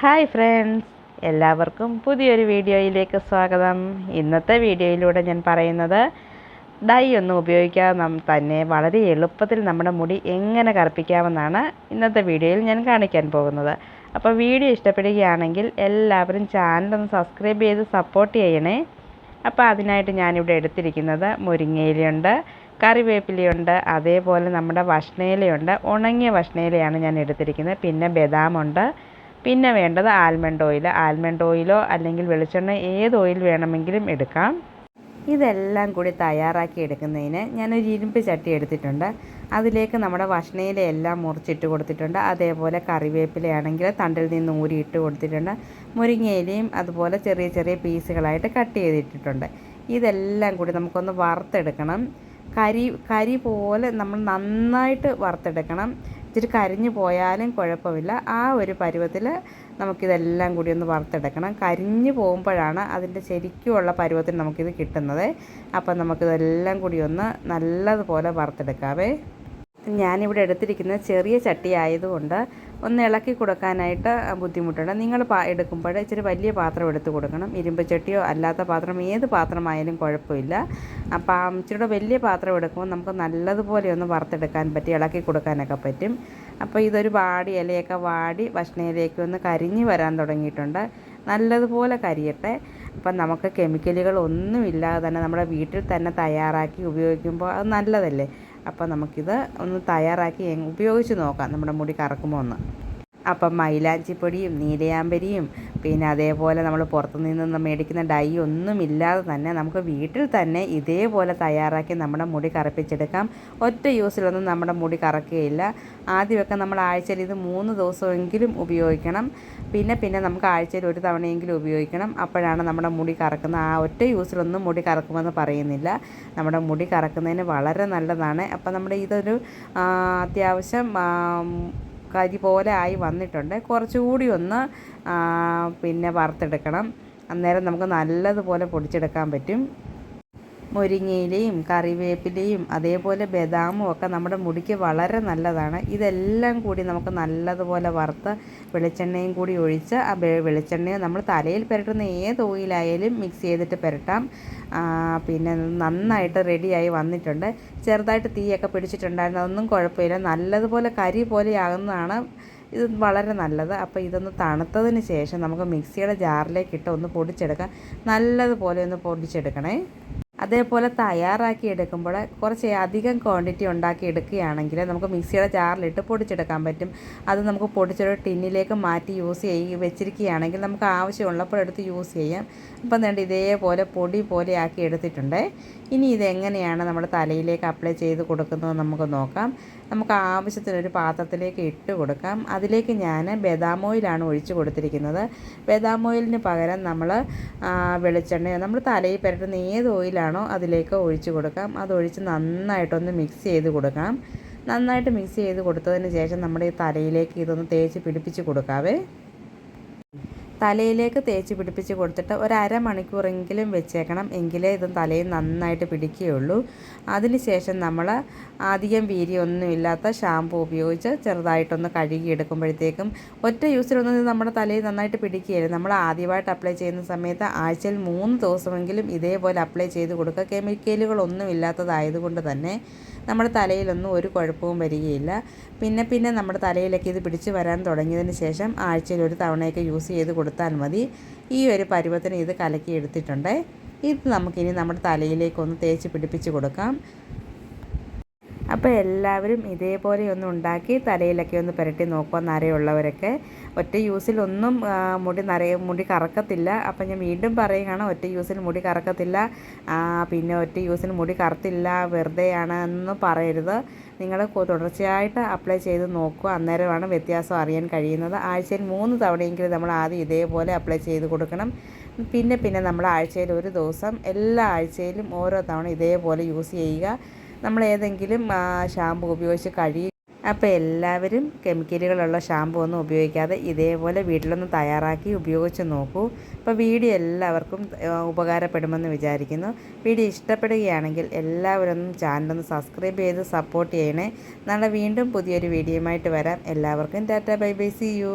Hi friends. എല്ലാവർക്കും പുതിയൊരു വീഡിയോയിലേക്ക് സ്വാഗതം. ഇന്നത്തെ വീഡിയോയിലൂടെ ഞാൻ പറയുന്നത് ഡൈ ഒന്നും ഉപയോഗിക്കാതെ നം തന്നെ വളരെ എളുപ്പത്തിൽ നമ്മുടെ മുടി എങ്ങനെ കറുപ്പിക്കാമെന്നാണ് ഇന്നത്തെ വീഡിയോയിൽ ഞാൻ കാണിക്കാൻ പോകുന്നത്. അപ്പോൾ വീഡിയോ ഇഷ്ടപ്പെടുകയാണെങ്കിൽ എല്ലാവരും ചാനലൊന്ന് സബ്സ്ക്രൈബ് ചെയ്ത് സപ്പോർട്ട് ചെയ്യണേ. അപ്പോൾ അതിനായിട്ട് ഞാനിവിടെ എടുത്തിരിക്കുന്നത് മുരിങ്ങയിലയുണ്ട് കറിവേപ്പിലയുണ്ട് അതേപോലെ നമ്മുടെ വഷ്ണയിലയുണ്ട് ഉണങ്ങിയ വഷ്ണയിലയാണ് ഞാൻ എടുത്തിരിക്കുന്നത്. പിന്നെ ബദാമുണ്ട് പിന്നെ വേണ്ടത് ആൽമണ്ട് ഓയിൽ. ആൽമണ്ട് ഓയിലോ അല്ലെങ്കിൽ വെളിച്ചെണ്ണ ഏത് ഓയിൽ വേണമെങ്കിലും എടുക്കാം. ഇതെല്ലാം കൂടി തയ്യാറാക്കി എടുക്കുന്നതിന് ഞാനൊരു ഇരുമ്പ് ചട്ടി എടുത്തിട്ടുണ്ട്. അതിലേക്ക് നമ്മുടെ ഭക്ഷണയിലെല്ലാം മുറിച്ചിട്ട് കൊടുത്തിട്ടുണ്ട്. അതേപോലെ കറിവേപ്പിലയാണെങ്കിൽ തണ്ടിൽ നിന്ന് ഊരിയിട്ട് കൊടുത്തിട്ടുണ്ട്. മുരിങ്ങയിലയും അതുപോലെ ചെറിയ ചെറിയ പീസുകളായിട്ട് കട്ട് ചെയ്തിട്ടിട്ടുണ്ട്. ഇതെല്ലാം കൂടി നമുക്കൊന്ന് വറുത്തെടുക്കണം. കരി കരി പോലെ നമ്മൾ നന്നായിട്ട് വറുത്തെടുക്കണം. ഇച്ചിരി കരിഞ്ഞു പോയാലും കുഴപ്പമില്ല. ആ ഒരു പരുവത്തിൽ നമുക്കിതെല്ലാം കൂടി ഒന്ന് വറുത്തെടുക്കണം. കരിഞ്ഞു പോകുമ്പോഴാണ് അതിന്റെ ശരിക്കുമുള്ള പരുവത്തിൽ നമുക്കിത് കിട്ടുന്നത്. അപ്പം നമുക്കിതെല്ലാം കൂടി ഒന്ന് നല്ലതുപോലെ വറുത്തെടുക്കാവേ. ഞാനിവിടെ എടുത്തിരിക്കുന്നത് ചെറിയ ചട്ടി ആയതുകൊണ്ട് ഒന്ന് ഇളക്കി കൊടുക്കാനായിട്ട് ബുദ്ധിമുട്ടുണ്ട്. നിങ്ങൾ പാ എടുക്കുമ്പോൾ ഇച്ചിരി വലിയ പാത്രം എടുത്ത് കൊടുക്കണം. ഇരുമ്പ് ചട്ടിയോ അല്ലാത്ത പാത്രം ഏത് പാത്രമായാലും കുഴപ്പമില്ല. അപ്പം ഇച്ചിരി വലിയ പാത്രം എടുക്കുമ്പോൾ നമുക്ക് നല്ലതുപോലെ ഒന്ന് വറുത്തെടുക്കാൻ പറ്റി ഇളക്കി കൊടുക്കാനൊക്കെ പറ്റും. അപ്പോൾ ഇതൊരു വാടി ഇലയൊക്കെ വാടി ഭക്ഷണയിലേക്ക് ഒന്ന് കരിഞ്ഞു വരാൻ തുടങ്ങിയിട്ടുണ്ട്. നല്ലതുപോലെ കരിയട്ടെ. അപ്പം നമുക്ക് കെമിക്കലുകൾ ഒന്നുമില്ലാതെ തന്നെ നമ്മുടെ വീട്ടിൽ തന്നെ തയ്യാറാക്കി ഉപയോഗിക്കുമ്പോൾ അത് നല്ലതല്ലേ? അപ്പോൾ നമുക്കിത് ഒന്ന് തയ്യാറാക്കി ഉപയോഗിച്ച് നോക്കാം. നമ്മുടെ മുടി കറക്കുമോ ഒന്ന് അപ്പം മൈലാഞ്ചിപ്പൊടിയും നീലയാമ്പരിയും പിന്നെ അതേപോലെ നമ്മൾ പുറത്തുനിന്ന് മേടിക്കുന്ന ഡൈ ഒന്നുമില്ലാതെ തന്നെ നമുക്ക് വീട്ടിൽ തന്നെ ഇതേപോലെ തയ്യാറാക്കി നമ്മുടെ മുടി കറുപ്പിച്ചെടുക്കാം. ഒറ്റ യൂസിലൊന്നും നമ്മുടെ മുടി കറക്കുകയില്ല. ആദ്യമൊക്കെ നമ്മൾ ആഴ്ചയിൽ ഇത് മൂന്ന് ദിവസമെങ്കിലും ഉപയോഗിക്കണം. പിന്നെ പിന്നെ നമുക്ക് ആഴ്ചയിൽ ഒരു തവണയെങ്കിലും ഉപയോഗിക്കണം. അപ്പോഴാണ് നമ്മുടെ മുടി കറക്കുന്ന ആ ഒറ്റ യൂസിലൊന്നും മുടി കറക്കുമെന്ന് പറയുന്നില്ല. നമ്മുടെ മുടി കറക്കുന്നതിന് വളരെ നല്ലതാണ്. അപ്പം നമ്മുടെ ഇതൊരു അത്യാവശ്യം കരി പോലെ ആയി വന്നിട്ടുണ്ട്. കുറച്ചുകൂടി ഒന്ന് പിന്നെ വറുത്തെടുക്കണം. അന്നേരം നമുക്ക് നല്ലതുപോലെ പൊടിച്ചെടുക്കാൻ പറ്റും. മുരിങ്ങയിലയും കറിവേപ്പിലയും അതേപോലെ ബദാമും ഒക്കെ നമ്മുടെ മുടിക്ക് വളരെ നല്ലതാണ്. ഇതെല്ലാം കൂടി നമുക്ക് നല്ലതുപോലെ വറുത്ത് വെളിച്ചെണ്ണയും കൂടി ഒഴിച്ച് ആ വെളിച്ചെണ്ണയും നമ്മൾ തലയിൽ പുരട്ടുന്ന ഏത് ഓയിലായാലും മിക്സ് ചെയ്തിട്ട് പുരട്ടാം. പിന്നെ നന്നായിട്ട് റെഡിയായി വന്നിട്ടുണ്ട്. ചെറുതായിട്ട് തീയൊക്കെ പിടിച്ചിട്ടുണ്ടായിരുന്നു. അതൊന്നും കുഴപ്പമില്ല. നല്ലതുപോലെ കരി പോലെയാകുന്നതാണ്. ഇത് വളരെ നല്ലത്. അപ്പോൾ ഇതൊന്ന് തണുത്തതിന് ശേഷം നമുക്ക് മിക്സിയുടെ ജാറിലേക്ക് ഇട്ട് ഒന്ന് പൊടിച്ചെടുക്കാം. നല്ലതുപോലെ ഒന്ന് പൊടിച്ചെടുക്കണേ. അതേപോലെ തയ്യാറാക്കി എടുക്കുമ്പോൾ കുറച്ച് അധികം ക്വാണ്ടിറ്റി ഉണ്ടാക്കി എടുക്കുകയാണെങ്കിൽ നമുക്ക് മിക്സിയുടെ ജാറിലിട്ട് പൊടിച്ചെടുക്കാൻ പറ്റും. അത് നമുക്ക് പൊടിച്ചൊരു ടിന്നിലേക്ക് മാറ്റി യൂസ് ചെയ്യുക വെച്ചിരിക്കുകയാണെങ്കിൽ നമുക്ക് ആവശ്യമുള്ളപ്പോൾ എടുത്ത് യൂസ് ചെയ്യാം. അപ്പം വേണ്ട ഇതേപോലെ പൊടി പോലെ ആക്കി എടുത്തിട്ടുണ്ട്. ഇനി ഇതെങ്ങനെയാണ് നമ്മുടെ തലയിലേക്ക് അപ്ലൈ ചെയ്ത് കൊടുക്കുന്നത് നമുക്ക് നോക്കാം. നമുക്ക് ആവശ്യത്തിനൊരു പാത്രത്തിലേക്ക് ഇട്ട് കൊടുക്കാം. അതിലേക്ക് ഞാൻ ബദാം ഓയിലാണ് ഒഴിച്ച് കൊടുത്തിരിക്കുന്നത്. ബദാം ഓയിലിന് പകരം നമ്മൾ വെളിച്ചെണ്ണ നമ്മൾ തലയിൽ പുരട്ടുന്ന ഏത് ഓയിലാണോ അതിലേക്ക് ഒഴിച്ച് കൊടുക്കാം. അതൊഴിച്ച് നന്നായിട്ടൊന്ന് മിക്സ് ചെയ്ത് കൊടുക്കാം. നന്നായിട്ട് മിക്സ് ചെയ്ത് കൊടുത്തതിന് ശേഷം നമ്മുടെ ഈ തലയിലേക്ക് ഇതൊന്ന് തേച്ച് പിടിപ്പിച്ച് കൊടുക്കാവേ. തലയിലേക്ക് തേച്ച് പിടിപ്പിച്ച് കൊടുത്തിട്ട് ഒരു അരമണിക്കൂറെങ്കിലും വെച്ചേക്കണം. എങ്കിലേ ഇത് തലയിൽ നന്നായിട്ട് പിടിക്കുകയുള്ളൂ. അതിനുശേഷം നമ്മൾ അധികം വീര്യമൊന്നുമില്ലാത്ത ഷാമ്പു ഉപയോഗിച്ച് ചെറുതായിട്ടൊന്ന് കഴുകി എടുക്കുമ്പോഴത്തേക്കും ഒറ്റ യൂസിലൊന്നും നമ്മുടെ തലയിൽ നന്നായിട്ട് പിടിക്കുകയില്ല. നമ്മൾ ആദ്യമായിട്ട് അപ്ലൈ ചെയ്യുന്ന സമയത്ത് ആഴ്ചയിൽ മൂന്ന് ദിവസമെങ്കിലും ഇതേപോലെ അപ്ലൈ ചെയ്ത് കൊടുക്കുക. കെമിക്കലുകളൊന്നും ഇല്ലാത്തതായതുകൊണ്ട് തന്നെ നമ്മുടെ തലയിലൊന്നും ഒരു കുഴപ്പവും വരികയില്ല. പിന്നെ പിന്നെ നമ്മുടെ തലയിലൊക്കെ ഇത് പിടിച്ച് വരാൻ തുടങ്ങിയതിന് ശേഷം ആഴ്ചയിൽ ഒരു തവണയൊക്കെ യൂസ് ചെയ്ത് കൊടുത്താൽ മതി. ഈ ഒരു പരുവത്തിന് ഇത് കലക്കി എടുത്തിട്ടുണ്ട്. ഇത് നമുക്കിനി നമ്മുടെ തലയിലേക്കൊന്ന് തേച്ച് പിടിപ്പിച്ച് കൊടുക്കാം. അപ്പോൾ എല്ലാവരും ഇതേപോലെ ഒന്ന് ഉണ്ടാക്കി തലയിലൊക്കെ ഒന്ന് പുരട്ടി നോക്കുക നരയുള്ളവരൊക്കെ. ഒറ്റ യൂസിലൊന്നും മുടി നരയ മുടി കറക്കത്തില്ല. അപ്പം ഞാൻ വീണ്ടും പറയുകയാണ് ഒറ്റ യൂസിൽ മുടി കറക്കത്തില്ല. പിന്നെ ഒറ്റ യൂസിൽ മുടി കറുത്തില്ല വെറുതെയാണ് എന്ന് പറയരുത്. നിങ്ങൾ തുടർച്ചയായിട്ട് അപ്ലൈ ചെയ്ത് നോക്കുക. അന്നേരമാണ് വ്യത്യാസം അറിയാൻ കഴിയുന്നത്. ആഴ്ചയിൽ മൂന്ന് തവണയെങ്കിലും നമ്മൾ ആദ്യം ഇതേപോലെ അപ്ലൈ ചെയ്ത് കൊടുക്കണം. പിന്നെ പിന്നെ നമ്മൾ ആഴ്ചയിൽ ഒരു ദിവസം എല്ലാ ആഴ്ചയിലും ഓരോ തവണ ഇതേപോലെ യൂസ് ചെയ്യുക. നമ്മൾ ഏതെങ്കിലും ഷാമ്പു ഉപയോഗിച്ച് കഴുകി. അപ്പോൾ എല്ലാവരും കെമിക്കലുകളുള്ള ഷാമ്പു ഒന്നും ഉപയോഗിക്കാതെ ഇതേപോലെ വീട്ടിലൊന്ന് തയ്യാറാക്കി ഉപയോഗിച്ച് നോക്കൂ. അപ്പോൾ വീഡിയോ എല്ലാവർക്കും ഉപകാരപ്പെടുമെന്ന് വിചാരിക്കുന്നു. വീഡിയോ ഇഷ്ടപ്പെടുകയാണെങ്കിൽ എല്ലാവരും ചാനലൊന്ന് സബ്സ്ക്രൈബ് ചെയ്ത് സപ്പോർട്ട് ചെയ്യണേ. നാളെ വീണ്ടും പുതിയൊരു വീഡിയോയുമായിട്ട് വരാം. എല്ലാവർക്കും tata bye bye see you.